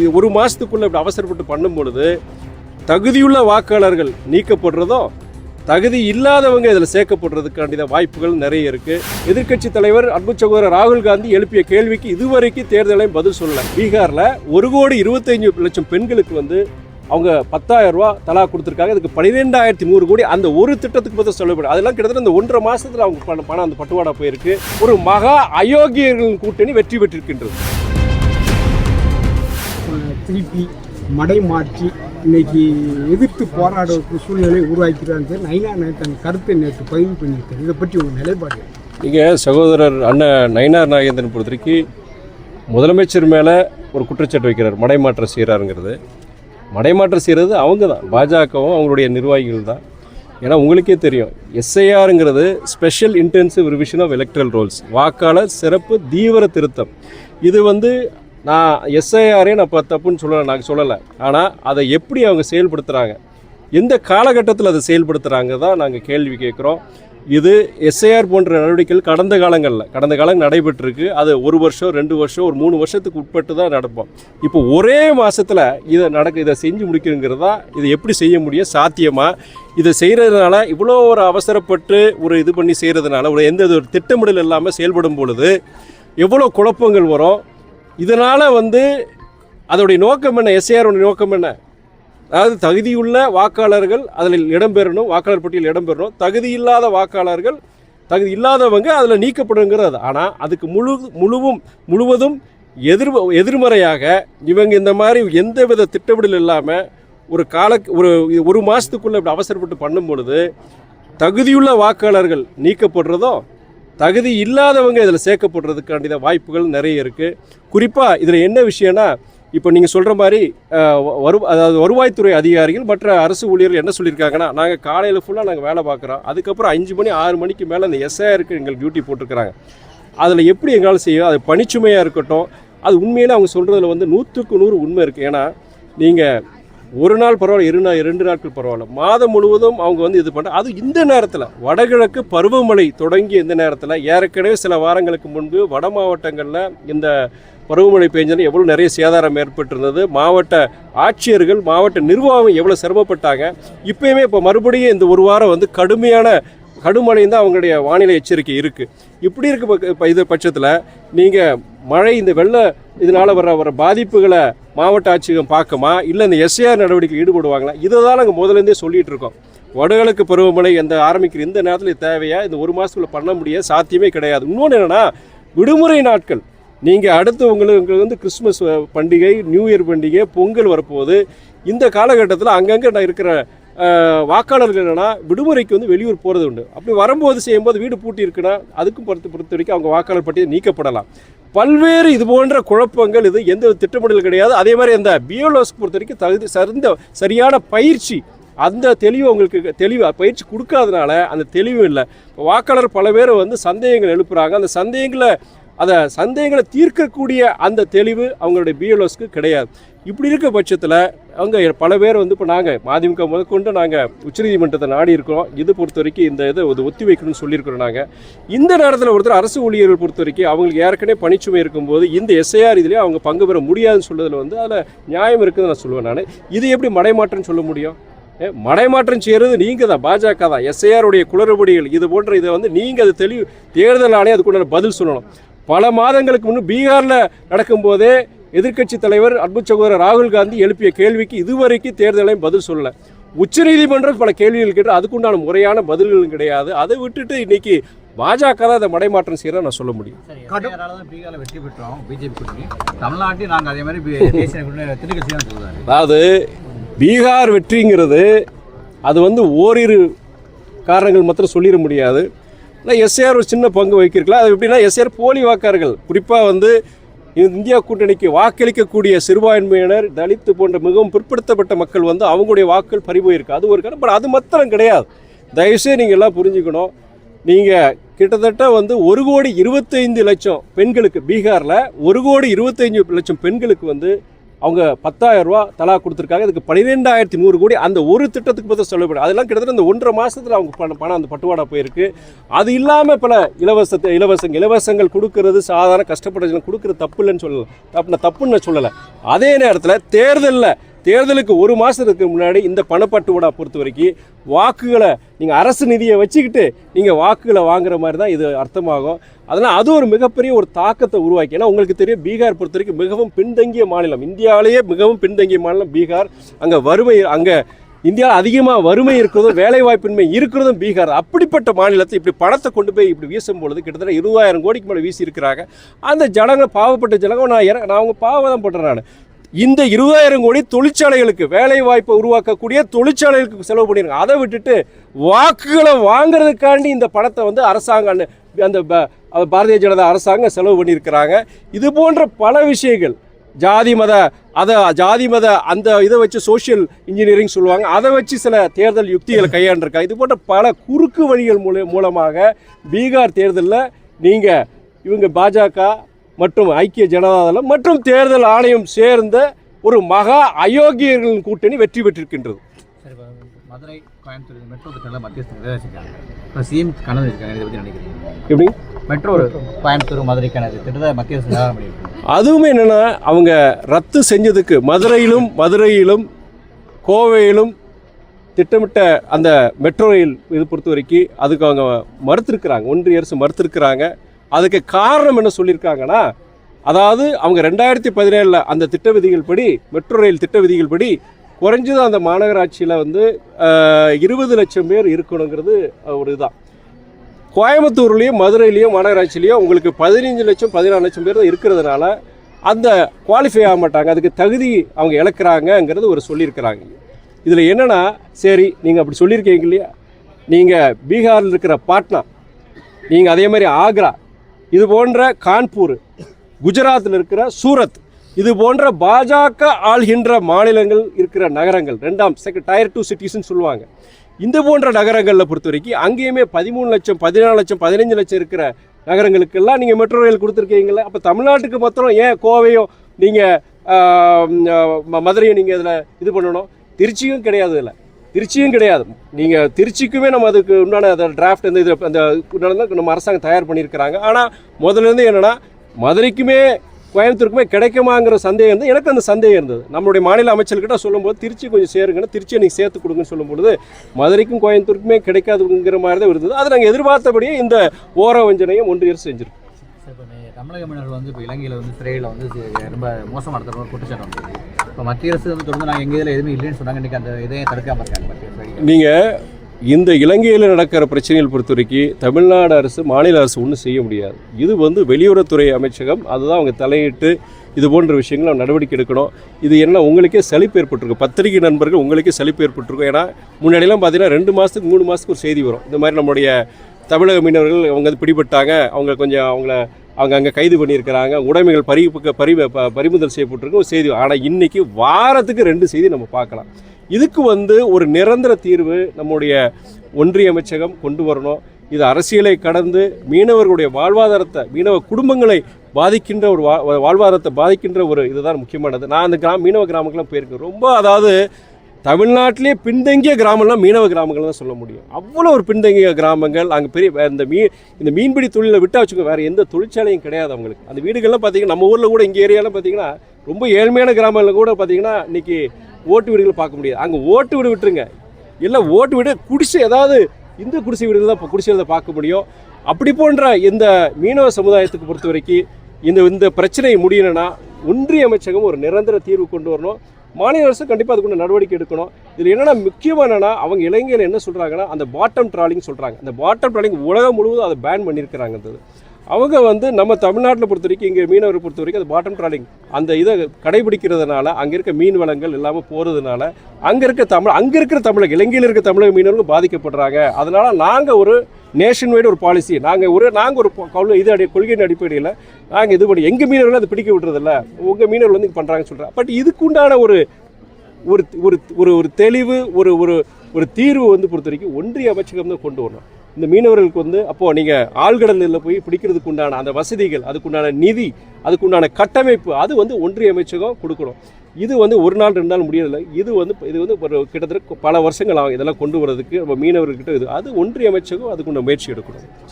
இது ஒரு மாதத்துக்குள்ளே இப்படி அவசரப்பட்டு பண்ணும் பொழுது தகுதியுள்ள வாக்காளர்கள் நீக்கப்படுறதோ தகுதி இல்லாதவங்க இதில் சேர்க்கப்படுறதுக்காண்டி வாய்ப்புகள் நிறைய இருக்கு. எதிர்க்கட்சி தலைவர் அன்பு சகோதரர் ராகுல் காந்தி எழுப்பிய கேள்விக்கு இதுவரைக்கும் தேர்தலையும் பதில் சொல்லல. பீகாரில் ஒரு கோடி இருபத்தஞ்சு லட்சம் பெண்களுக்கு வந்து அவங்க பத்தாயிரம் ரூபா தலா கொடுத்துருக்காங்க. அதுக்கு பன்னிரெண்டாயிரத்தி நூறு கோடி அந்த ஒரு திட்டத்துக்கு பதில் சொல்லப்படும் அதெல்லாம் கிட்டத்தட்ட இந்த ஒன்றரை மாசத்துல அவங்க பணம் அந்த பட்டுவாடா போயிருக்கு. ஒரு மகா அயோக்கியர்களின் கூட்டணி வெற்றி பெற்றிருக்கின்றது. திருப்பி மடை மாற்றி இன்னைக்கு எதிர்த்து போராடுறதுக்கு சூழ்நிலை உருவாக்கிறாங்க நைனா நேற்று தன் கருத்தை நேற்று பதிவு பண்ணியிருக்காரு. இதை பற்றி உங்கள் நிலைப்பாடு நீங்கள் சகோதரர் அண்ணன் நயினார் நாகேந்திரன் பொறுத்தவரைக்கும் முதலமைச்சர் மேலே ஒரு குற்றச்சாட்டு வைக்கிறார். மடைமாற்றம் செய்கிறாருங்கிறது மடைமாற்றம் செய்கிறது அவங்க தான் பாஜகவும் அவங்களுடைய நிர்வாகிகள் தான். ஏன்னா உங்களுக்கே தெரியும் எஸ்ஐஆருங்கிறது special intensive revision of electoral rolls வாக்காளர் சிறப்பு தீவிர திருத்தம். இது வந்து நான் எஸ்ஐஆரே நான் இப்போ தப்புன்னு சொல்லலை நான் சொல்லலை. ஆனால் அதை எப்படி அவங்க செயல்படுத்துகிறாங்க எந்த காலகட்டத்தில் அதை செயல்படுத்துகிறாங்க தான் நாங்கள் கேள்வி கேட்குறோம். இது எஸ்ஐஆர் போன்ற நடவடிக்கைகள் கடந்த காலங்களில் கடந்த காலம் நடைபெற்றிருக்கு. அது ஒரு வருஷம் ரெண்டு வருஷம் ஒரு மூணு வருஷத்துக்கு உட்பட்டு தான் நடப்போம். இப்போ ஒரே மாதத்தில் இதை நடக்க இதை செஞ்சு முடிக்கணுங்கிறதா இதை எப்படி செய்ய முடியும்? சாத்தியமா? இதை செய்கிறதுனால இவ்வளோ ஒரு அவசரப்பட்டு ஒரு இது பண்ணி செய்கிறதுனால ஒரு எந்த ஒரு திட்டமிடல் இல்லாமல் செயல்படும் பொழுது எவ்வளோ குழப்பங்கள் வரும்? இதனால் வந்து அதோடைய நோக்கம் என்ன? எஸ்ஏஆருடைய நோக்கம் என்ன? அதாவது தகுதியுள்ள வாக்காளர்கள் அதில் இடம்பெறணும் வாக்காளர் பட்டியல் இடம்பெறணும். தகுதி இல்லாத வாக்காளர்கள் தகுதி இல்லாதவங்க அதில் நீக்கப்படுங்கிறது. ஆனால் அதுக்கு முழு முழுவும் முழுவதும் எதிர் எதிர்மறையாக இவங்க இந்த மாதிரி எந்த வித திட்டமிடல் இல்லாமல் ஒரு கால ஒரு ஒரு மாதத்துக்குள்ளே இப்படி அவசரப்பட்டு பண்ணும் பொழுது தகுதியுள்ள வாக்காளர்கள் நீக்கப்படுறதும் தகுதி இல்லாதவங்க இதில் சேர்க்கப்படுறதுக்காண்டி தான் வாய்ப்புகள் நிறைய இருக்குது குறிப்பாக இதில் என்ன விஷயம்னா இப்போ நீங்கள் சொல்கிற மாதிரி வரு அதாவது வருவாய்த்துறை அதிகாரிகள் மற்ற அரசு ஊழியர்கள் என்ன சொல்லியிருக்காங்கன்னா நாங்கள் காலையில் ஃபுல்லாக நாங்கள் வேலை பார்க்குறோம். அதுக்கப்புறம் அஞ்சு மணி ஆறு மணிக்கு மேலே அந்த எஸ்ஐஆருக்கு எங்களுக்கு டியூட்டி போட்டிருக்கிறாங்க. அதில் எப்படி எங்களால் செய்யும் அது பணிச்சுமையாக இருக்கட்டும் அது உண்மையிலே அவங்க சொல்கிறதுல வந்து நூற்றுக்கு நூறு உண்மை இருக்குது ஏன்னா நீங்கள் ஒரு நாள் பரவாயில்ல இரு நாள் இரண்டு நாட்கள் பரவாயில்ல. மாதம் முழுவதும் அவங்க வந்து இது பண்ணுற அது இந்த நேரத்தில் வடகிழக்கு பருவமழை தொடங்கிய இந்த நேரத்தில் ஏற்கனவே சில வாரங்களுக்கு முன்பு வட மாவட்டங்களில் இந்த பருவமழை பெஞ்சதில் எவ்வளோ நிறைய சேதாரம் ஏற்பட்டிருந்தது. மாவட்ட ஆட்சியர்கள் மாவட்ட நிர்வாகம் எவ்வளோ சிரமப்பட்டாங்க. இப்போயுமே இப்போ மறுபடியும் இந்த ஒரு வாரம் வந்து கடுமையான கடுமழை தான் அவங்களுடைய வானிலை எச்சரிக்கை இருக்குது இப்படி இருக்க பக்க- இது பட்சத்தில் நீங்கள் மழை இந்த வெள்ள இதனால் வர வர பாதிப்புகளை மாவட்ட ஆட்சியகம் பார்க்குமா? இல்லை இந்த எஸ்ஏஆர் நடவடிக்கை ஈடுபடுவாங்களா? இதை தான் நாங்கள் முதலேருந்தே சொல்லிட்டு இருக்கோம். வடகிழக்கு பருவமழை இந்த ஆரம்பிக்கிற இந்த நேரத்தில் இது தேவையா? இந்த ஒரு மாதத்துக்குள்ளே பண்ண முடியாது சாத்தியமே கிடையாது. இன்னொன்று என்னென்னா விடுமுறை நாட்கள். நீங்கள் அடுத்து உங்களுக்கு உங்களுக்கு வந்து கிறிஸ்மஸ் பண்டிகை நியூ இயர் பண்டிகை பொங்கல் வரப்போகுது. இந்த காலகட்டத்தில் அங்கங்கே நான் இருக்கிற வாக்காளர்கள் என்னென்னா விடுமுறைக்கு வந்து வெளியூர் போகிறது உண்டு. அப்படி வரும்போது செய்யும்போது வீடு பூட்டி இருக்குன்னா அதுக்கும் பொறுத்து பொறுத்த வரைக்கும் அவங்க வாக்காளர் பட்டியல் நீக்கப்படலாம். பல்வேறு இது போன்ற குழப்பங்கள் இது எந்த ஒரு திட்டமிடல் கிடையாது. அதே மாதிரி அந்த பியோலோஸ்க்கு பொறுத்த வரைக்கும் தகுதி சரிந்த சரியான பயிற்சி அந்த தெளிவு அவங்களுக்கு தெளிவு பயிற்சி கொடுக்காதனால அந்த தெளிவு இல்லை. இப்போ வாக்காளர் பல பேர் வந்து சந்தேகங்கள் எழுப்புகிறாங்க அந்த சந்தேகங்களை அதை சந்தேகங்களை தீர்க்கக்கூடிய அந்த தெளிவு அவங்களுடைய பிஎல்ஓஸ்க்கு கிடையாது. இப்படி இருக்க பட்சத்தில் அங்கே பல பேர் வந்து இப்போ நாங்கள் மதிமுக முதற்கொண்டு நாங்கள் உச்சநீதிமன்றத்தை நாடி இருக்கிறோம். இது பொறுத்த வரைக்கும் இந்த இதை ஒரு ஒத்தி வைக்கணும்னு சொல்லியிருக்கிறோம் நாங்கள் இந்த நேரத்தில் ஒருத்தர் அரசு ஊழியர்கள் பொறுத்த வரைக்கும் அவங்களுக்கு ஏற்கனவே பணிச்சுமை இருக்கும்போது இந்த எஸ்ஐஆர் இதுலேயே அவங்க பங்கு பெற முடியாதுன்னு சொல்லுறதுல வந்து அதில் நியாயம் இருக்குதுன்னு நான் சொல்லுவேன் நான். இது எப்படி மடைமாற்றம்னு சொல்ல முடியும்? ஏ, மடைமாற்றம் செய்கிறது நீங்கள் தான் பாஜக தான். எஸ்ஐஆருடைய குளறுபடிகள் இது போன்ற இதை வந்து நீங்கள் அது தெளிவு தேர்தல் ஆணையம் அதுக்குள்ள பதில் சொல்லணும். பல மாதங்களுக்கு முன்னே பீகாரில் நடக்கும்போதே எதிர்க்கட்சி தலைவர் அன்பு சகோதரர் ராகுல் காந்தி எழுப்பிய கேள்விக்கு இதுவரைக்கும் தேர்தலையும் பதில் சொல்லல. உச்சநீதிமன்றம் பல கேள்விகள் கேட்டு அதுக்குண்டான முறையான பதில்களும் கிடையாது. அதை விட்டுட்டு இன்னைக்கு பாஜக தான் அதை மடைமாற்றம் செய்கிறத நான் சொல்ல முடியும். வெற்றி பெற்றோம் பிஜேபி கூட்டணி. தமிழ்நாட்டையும் நாங்கள் அதே மாதிரி அதாவது பீகார் வெற்றிங்கிறது அது வந்து ஓரிரு காரணங்கள் மாத்திரம் சொல்லிட முடியாது. ஆனால் எஸ்ஏஆர் ஒரு சின்ன பங்கு வகிக்கிறக்கலாம் அது எப்படின்னா எஸ்ஏஆர் போலி வாக்காளர்கள். குறிப்பாக வந்து இந்தியா கூட்டணிக்கு வாக்களிக்கக்கூடிய சிறுபான்மையினர் தலித்து போன்ற மிகவும் பிற்படுத்தப்பட்ட மக்கள் வந்து அவங்களுடைய வாக்குகள் பறிபோயிருக்கு அது ஒரு காரணம் பட் அது மாத்திரம் கிடையாது. தயவுசெய்து நீங்கள் எல்லாம் புரிஞ்சுக்கணும். நீங்கள் கிட்டத்தட்ட வந்து ஒரு கோடி இருபத்தைந்து லட்சம் பெண்களுக்கு பீகாரில் ஒரு கோடி இருபத்தைந்து லட்சம் பெண்களுக்கு வந்து அவங்க பத்தாயிரம் ரூபா தலா கொடுத்துருக்காங்க. இதுக்கு பன்னிரெண்டாயிரத்தி நூறு கோடி அந்த ஒரு திட்டத்துக்கு பார்த்தா செலவு அதெல்லாம் கிட்டத்தட்ட இந்த ஒன்றரை மாதத்தில் அவங்க பணம் பணம் அந்த பட்டுவாடா போயிருக்கு. அது இல்லாமல் பல இலவசத்தை இலவசங்க இலவசங்கள் கொடுக்கறது சாதாரண கஷ்டப்பட்ட கொடுக்குறது தப்பு இல்லைன்னு சொல்லலை. தப்பு நான் தப்புன்னு சொல்லலை. அதே நேரத்தில் தேர்தலில் தேர்தலுக்கு ஒரு மாதத்துக்கு முன்னாடி இந்த பணப்பட்டுவாடா பொறுத்த வரைக்கும் வாக்குகளை நீங்கள் அரசு நிதியை வச்சுக்கிட்டு நீங்கள் வாக்குகளை வாங்குற மாதிரி தான் இது அர்த்தமாகும். அதனால் அது ஒரு மிகப்பெரிய ஒரு தாக்கத்தை உருவாக்கி ஏன்னா உங்களுக்கு தெரியும் பீகார் பொறுத்த வரைக்கும் மிகவும் பின்தங்கிய மாநிலம். இந்தியாவிலேயே மிகவும் பின்தங்கிய மாநிலம் பீகார். அங்கே வறுமை அங்கே இந்தியாவில் அதிகமாக வறுமை இருக்கிறதும் வேலைவாய்ப்பின்மை இருக்கிறதும் பீகார். அப்படிப்பட்ட மாநிலத்தை இப்படி பணத்தை கொண்டு போய் இப்படி வீசும் பொழுது கிட்டத்தட்ட இருபதாயிரம் கோடிக்கு மேலே வீசி இருக்கிறாங்க அந்த ஜனங்கள் பாவப்பட்ட ஜனங்கள் நான் இற- நான் அவங்க பாவம் தான் பண்ணுறேன் நான். இந்த இருபதாயிரம் கோடி தொழிற்சாலைகளுக்கு வேலை வாய்ப்பை உருவாக்கக்கூடிய தொழிற்சாலைகளுக்கு செலவு பண்ணியிருக்காங்க அதை விட்டுட்டு வாக்குகளை வாங்குறதுக்காண்டி இந்த பணத்தை வந்து அரசாங்கம் அந்த- பாரதிய ஜனதா அரசாங்கம் செலவு பண்ணியிருக்கிறாங்க. இது போன்ற பல விஷயங்கள் ஜாதி மத அதை ஜாதி மத அந்த இதை வச்சு சோஷியல் இன்ஜினியரிங் சொல்லுவாங்க. அதை வச்சு சில தேர்தல் யுக்திகளை கையாண்டிருக்காங்க. இது போன்ற பல குறுக்கு வழிகள் மூல மூலமாக பீகார் தேர்தலில் நீங்கள் இவங்க பாஜக மற்றும் ஐக்கிய ஜனதாதளம் மற்றும் தேர்தல் ஆணையம் சேர்ந்த ஒரு மகா அயோக்கியர்களின் கூட்டணி வெற்றி பெற்றிருக்கின்றது. மதுரை கோயம்புத்தூர் மெட்ரோ திட்டம்லாம் மத்திய அரசு நிறைவேற்றிருக்காங்க. இப்போ சிஎம் கனவு இருக்காங்க இதை பற்றி நினைக்கிறீங்க? எப்படி? மெட்ரோ கோயம்புத்தூர் திட்டத்தை மத்திய அதுவுமே என்னென்னா அவங்க ரத்து செஞ்சதுக்கு மதுரையிலும் மதுரையிலும் கோவையிலும் திட்டமிட்ட அந்த மெட்ரோ ரயில் இது பொறுத்த வரைக்கும் அதுக்கு அவங்க மறுத்திருக்கிறாங்க. ஒன்றிய அரசு மறுத்திருக்கிறாங்க. அதுக்கு காரணம் என்ன சொல்லியிருக்காங்கன்னா அதாவது அவங்க ரெண்டாயிரத்தி பதினேழில் அந்த திட்ட விதிகள் படி மெட்ரோ ரயில் திட்ட விதிகள் படி குறைஞ்சது அந்த மாநகராட்சியில் வந்து இருபது லட்சம் பேர் இருக்கணுங்கிறது ஒரு இதுதான். கோயம்புத்தூர்லேயும் மதுரையிலையும் மாநகராட்சியிலையும் உங்களுக்கு பதினஞ்சு லட்சம் பதினாலு லட்சம் பேர் தான் இருக்கிறதுனால அந்த குவாலிஃபை ஆக மாட்டாங்க. அதுக்கு தகுதி அவங்க இழக்கிறாங்கங்கிறது ஒரு சொல்லியிருக்கிறாங்க. இதில் என்னென்னா சரி நீங்கள் அப்படி சொல்லியிருக்கீங்க இல்லையா? நீங்கள் பீகாரில் இருக்கிற பாட்னா நீங்கள் அதே மாதிரி ஆக்ரா இது போன்ற கான்பூர் குஜராத்தில் இருக்கிற சூரத் இது போன்ற பாஜக ஆள்கின்ற மாநிலங்கள் இருக்கிற நகரங்கள் ரெண்டாம் செகண்ட் டயர் டூ சிட்டிஸ்ன்னு சொல்லுவாங்க. இந்த போன்ற நகரங்களில் பொறுத்த வரைக்கும் அங்கேயுமே பதிமூணு லட்சம் பதினாலு லட்சம் பதினஞ்சு லட்சம் இருக்கிற நகரங்களுக்கெல்லாம் நீங்கள் மெட்ரோ ரயில் கொடுத்துருக்கீங்களே அப்போ தமிழ்நாட்டுக்கு மாத்திரம் ஏன் கோவையும் நீங்கள் மதுரையும் நீங்கள் இதில் இது பண்ணணும்? திருச்சியும் கிடையாது இதில். திருச்சியும் கிடையாது. நீங்கள் திருச்சிக்குமே நம்ம அதுக்கு உண்டான அந்த டிராஃப்ட் வந்து இது அந்த உண்டான நம்ம அரசாங்கம் தயார் பண்ணியிருக்கிறாங்க. ஆனால் முதல்ல இருந்து என்னென்னா மதுரைக்குமே கோயம்புத்தூருக்குமே கிடைக்குமாங்கிற சந்தேகம் இருந்தது. எனக்கு அந்த சந்தேகம் இருந்தது. நம்மளுடைய மாநில அமைச்சர்கிட்ட சொல்லும்போது திருச்சி கொஞ்சம் சேருங்கன்னு திருச்சியை நீங்கள் சேர்த்து கொடுங்கன்னு சொல்லும்பொழுது மதுரைக்கும் கோயம்புத்தூருக்குமே கிடைக்காதுங்கிற மாதிரி தான் இருந்தது. அது நாங்கள் எதிர்பார்த்தபடியே இந்த ஓர வஞ்சனையும் ஒன்றிய அரசு செஞ்சிருக்கு தமிழக மீனவர்கள் வந்து இப்போ இலங்கையில் வந்து சிறையில் வந்து ரொம்ப மோசமாக நடத்துகிற குற்றச்சாட்டு வந்தது இப்போ மத்திய அரசு வந்து தொடர்ந்து நாங்கள் எங்கள் இதில் எதுவுமே இல்லைன்னு சொன்னாங்க. இன்றைக்கி அந்த இதையும் தடுக்காமல் இருக்காங்க மத்திய அரசு. நீங்கள் இந்த இலங்கையில் நடக்கிற பிரச்சனைகள் பொறுத்த வரைக்கும் தமிழ்நாடு அரசு மாநில அரசு ஒன்றும் செய்ய முடியாது. இது வந்து வெளியுறவுத்துறை அமைச்சகம் அதுதான் அவங்க தலையிட்டு இது போன்ற விஷயங்களை நடவடிக்கை எடுக்கணும். இது என்ன உங்களுக்கே சலிப்பு ஏற்பட்டிருக்கும். பத்திரிகை நண்பர்கள் உங்களுக்கே சலிப்பு ஏற்பட்டிருக்கும். ஏன்னா முன்னாடிலாம் பார்த்தீங்கன்னா ரெண்டு மாதத்துக்கு மூணு மாதத்துக்கு ஒரு செய்தி வரும். இந்த மாதிரி நம்முடைய தமிழக மீனவர்கள் அவங்க வந்து பிடிபட்டாங்க. அவங்க கொஞ்சம் அவங்கள அவங்க அங்கே கைது பண்ணியிருக்கிறாங்க. உடைமைகள் பறி பறி பறிமுதல் செய்யப்பட்டிருக்கும் செய்தி. ஆனால் இன்றைக்கி வாரத்துக்கு ரெண்டு செய்தி நம்ம பார்க்கலாம். இதுக்கு வந்து ஒரு நிரந்தர தீர்வு நம்முடைய ஒன்றிய அமைச்சகம் கொண்டு வரணும். இது அரசியலை கடந்து மீனவர்களுடைய வாழ்வாதாரத்தை மீனவ குடும்பங்களை பாதிக்கின்ற ஒரு வா வாழ்வாதாரத்தை பாதிக்கின்ற ஒரு இதுதான் முக்கியமானது. நான் அந்த கிராம மீனவ கிராமங்கள்லாம் போயிருக்கேன். ரொம்ப அதாவது தமிழ்நாட்டிலே பின்தங்கிய கிராமம்லாம் மீனவ கிராமங்கள் தான் சொல்ல முடியும். அவ்வளோ ஒரு பின்தங்கிய கிராமங்கள் அங்கே பெரிய இந்த மீ இந்த மீன்பிடி தொழிலை விட்டா வச்சுக்கோ வேறு எந்த தொழிற்சாலையும் கிடையாது அவங்களுக்கு. அந்த வீடுகள்லாம் பார்த்தீங்கன்னா நம்ம ஊரில் கூட இங்கே ஏரியாலாம் பார்த்தீங்கன்னா ரொம்ப ஏழ்மையான கிராமங்களில் கூட பார்த்தீங்கன்னா இன்னைக்கு ஓட்டு வீடுகளை பார்க்க முடியாது. அங்கே ஓட்டு வீடு விட்டுருங்க. இல்லை ஓட்டு வீடு குடிசை ஏதாவது இந்த குடிசை வீடுகள் தான் குடிசைகளை பார்க்க முடியும். அப்படி போன்ற இந்த மீனவ சமுதாயத்துக்கு பொறுத்த வரைக்கும் இந்த இந்த பிரச்சனை முடியணும்னா ஒன்றிய அமைச்சகம் ஒரு நிரந்தர தீர்வு கொண்டு வரணும். மாநில அரசு கண்டிப்பாக அதுக்குள்ள நடவடிக்கை எடுக்கணும். இதில் என்னென்னா முக்கியமாக என்னென்னா அவங்க இளைஞர்கள் என்ன சொல்கிறாங்கன்னா அந்த பாட்டம் ட்ராலிங் சொல்கிறாங்க அந்த பாட்டம் ட்ராலிங் உலகம் முழுவதும் அதை பேன் பண்ணியிருக்கிறாங்கன்றது அவங்க வந்து நம்ம தமிழ்நாட்டில் பொறுத்த வரைக்கும் இங்கே மீனவரை பொறுத்த வரைக்கும் அது பாட்டம் ட்ராலிங் அந்த இதை கடைபிடிக்கிறதுனால அங்கே இருக்க மீன் வளங்கள் இல்லாமல் போகிறதுனால அங்கே இருக்க தமிழ் அங்கே இருக்கிற தமிழக இலங்கையில் இருக்க தமிழக மீனவர்கள் பாதிக்கப்படுறாங்க. அதனால் நாங்கள் ஒரு நேஷன் வைடு ஒரு பாலிசி நாங்கள் ஒரு நாங்கள் ஒரு கொள்கை இது அடி கொள்கையின் அடிப்படையில் நாங்கள் இது பண்ணி எங்கள் மீனவர்கள் அதை பிடிக்க விடுறதில்ல. உங்கள் மீனவர்கள் வந்து பண்ணுறாங்கன்னு சொல்கிறேன் பட் இதுக்குண்டான ஒரு ஒரு ஒரு ஒரு ஒரு தெளிவு ஒரு ஒரு ஒரு தீர்வு வந்து பொறுத்த வரைக்கும் ஒன்றிய அமைச்சகம் தான் கொண்டு வரணும். இந்த மீனவர்களுக்கு வந்து அப்போது நீங்கள் ஆழ்கடலில் போய் பிடிக்கிறதுக்கு உண்டான அந்த வசதிகள் அதுக்குண்டான நிதி அதுக்குண்டான கட்டமைப்பு அது வந்து ஒன்றிய அமைச்சகம் கொடுக்கணும். இது வந்து ஒரு நாள் ரெண்டு நாள் முடியலை இது வந்து இது வந்து ஒரு கிட்டத்தட்ட பல வருஷங்கள் ஆகும் இதெல்லாம் கொண்டு வரதுக்கு நம்ம மீனவர்கிட்ட இது அது ஒன்றிய அமைச்சகம் அதுக்குண்ட முயற்சி எடுக்கணும்.